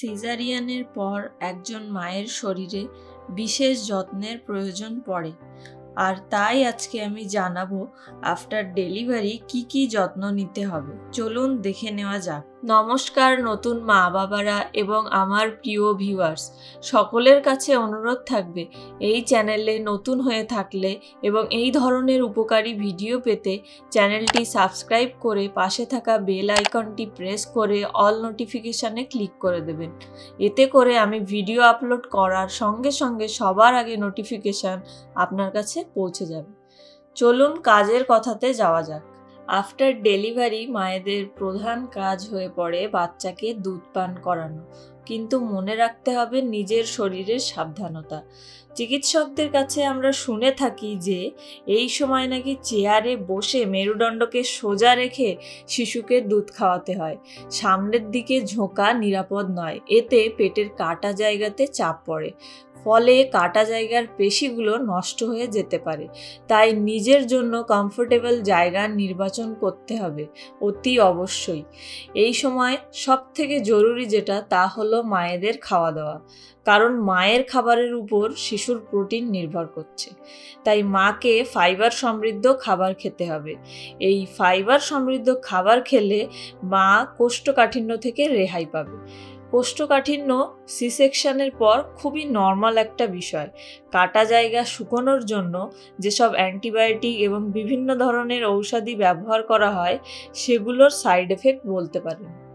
সিজারিয়ানের পর একজন মায়ের শরীরে বিশেষ যত্নের প্রয়োজন পড়ে। আর তাই আজকে আমি জানাব আফটার ডেলিভারি কি কি যত্ন নিতে হবে। চলুন দেখে নেওয়া যাক। নমস্কার নতুন মা বাবারা এবং আমার প্রিয় ভিউয়ার্স সকলের কাছে অনুরোধ থাকবে এই চ্যানেলে নতুন হয়ে থাকলে এবং এই ধরনের উপকারী ভিডিও পেতে চ্যানেলটি সাবস্ক্রাইব করে পাশে থাকা বেল আইকনটি প্রেস করে অল নোটিফিকেশানে ক্লিক করে দেবেন। এতে করে আমি ভিডিও আপলোড করার সঙ্গে সঙ্গে সবার আগে নোটিফিকেশান আপনার কাছে পৌঁছে যাবে। চলুন কাজের কথাতে যাওয়া যাক। আফটার ডেলিভারি মায়েদের প্রধান কাজ হয়ে পড়ে বাচ্চাকে দুধ পান করানো। কিন্তু মনে রাখতে হবে নিজের শরীরের সাবধানতা। চিকিৎসকদের কাছে আমরা শুনে থাকি যে, এই সময় নাকি চেয়ারে বসে মেরুদণ্ডকে সোজা রেখে শিশুকে দুধ খাওয়াতে হয়। সামনের দিকে ঝোঁকা নিরাপদ নয়। এতে পেটের কাটা জায়গাতে চাপ পড়ে। ফলে কাটা জায়গার পেশিগুলো নষ্ট হয়ে যেতে পারে। তাই নিজের জন্য কমফোর্টেবল জায়গা নির্বাচন করতে হবে, অতি অবশ্যই। এই সময় সব থেকে জরুরি যেটা তা হলো মায়েদের খাওয়া দাওয়া। কারণ মায়ের খাবারের উপর শিশুর প্রোটিন নির্ভর করছে। তাই মাকে ফাইবার সমৃদ্ধ খাবার খেতে হবে। এই ফাইবার সমৃদ্ধ খাবার খেলে মা কোষ্ঠকাঠিন্য থেকে রেহাই পাবে। কোষ্ঠকাঠিন্য সি সেকশনের পর খুবই নর্মাল একটা বিষয়। কাটা জায়গা শুকোনোর জন্য যেসব অ্যান্টিবায়োটিক এবং বিভিন্ন ধরনের ঔষধি ব্যবহার করা হয়, সেগুলোর সাইড এফেক্ট বলতে পারেন।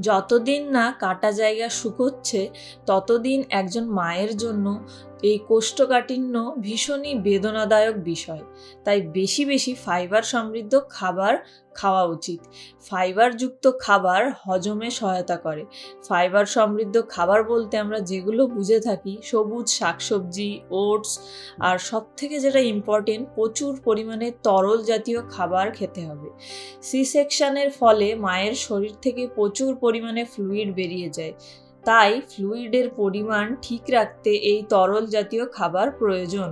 যতদিন না কাটা জায়গা শুকোচ্ছে, ততদিন একজন মায়ের জন্য এই কোষ্ঠকাঠিন্য ভীষণই বেদনাদায়ক বিষয়। তাই বেশি বেশি ফাইবার সমৃদ্ধ খাবার খাওয়া উচিত। ফাইবারযুক্ত খাবার হজমে সহায়তা করে। ফাইবার সমৃদ্ধ খাবার বলতে আমরা যেগুলো বুঝে থাকি, সবুজ শাকসবজি, ওটস, আর সব থেকে যেটা ইম্পর্টেন্ট প্রচুর পরিমাণে তরল জাতীয় খাবার খেতে হবে। সি সেকশনের ফলে মায়ের শরীর থেকে প্রচুর পরিমাণে ফ্লুইড বেরিয়ে যায়। তাই ফ্লুইডের পরিমাণ ঠিক রাখতে এই তরল জাতীয় খাবার প্রয়োজন।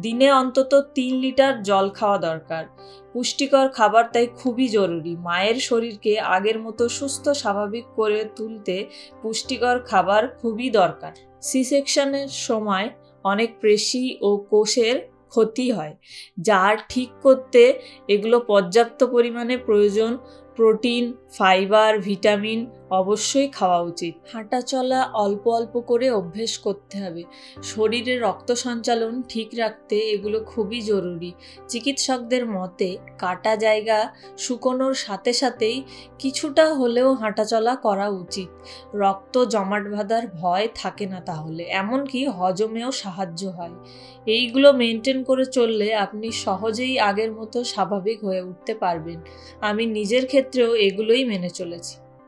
দিনে অন্তত তিন লিটার জল খাওয়া দরকার। পুষ্টিকর খাবার তাই খুবই জরুরি। মায়ের শরীরকে আগের মতো সুস্থ, স্বাভাবিক করে তুলতে পুষ্টিকর খাবার খুবই দরকার। সি সেকশনের সময় অনেক পেশি ও কোষের ক্ষতি হয় যার ঠিক করতে এগুলো পর্যাপ্ত পরিমাণে প্রয়োজন। প্রোটিন, ফাইবার, ভিটামিন অবশ্যই খাওয়া উচিত। হাঁটা চলা অল্প অল্প করে অভ্যেস করতে হবে। শরীরে রক্ত সঞ্চালন ঠিক রাখতে এগুলো খুবই জরুরি। চিকিৎসকদের মতে, কাটা জায়গা শুকোনোর সাথে সাথেই কিছুটা হলেও হাঁটাচলা করা উচিত। রক্ত জমাট বাঁধার ভয় থাকে না তাহলে, এমনকি হজমেও সাহায্য হয়। এইগুলো মেনটেন করে চললে আপনি সহজেই আগের মতো স্বাভাবিক হয়ে উঠতে পারবেন। আমি নিজের ক্ষেত্রেও এগুলোই মেনে চলেছি।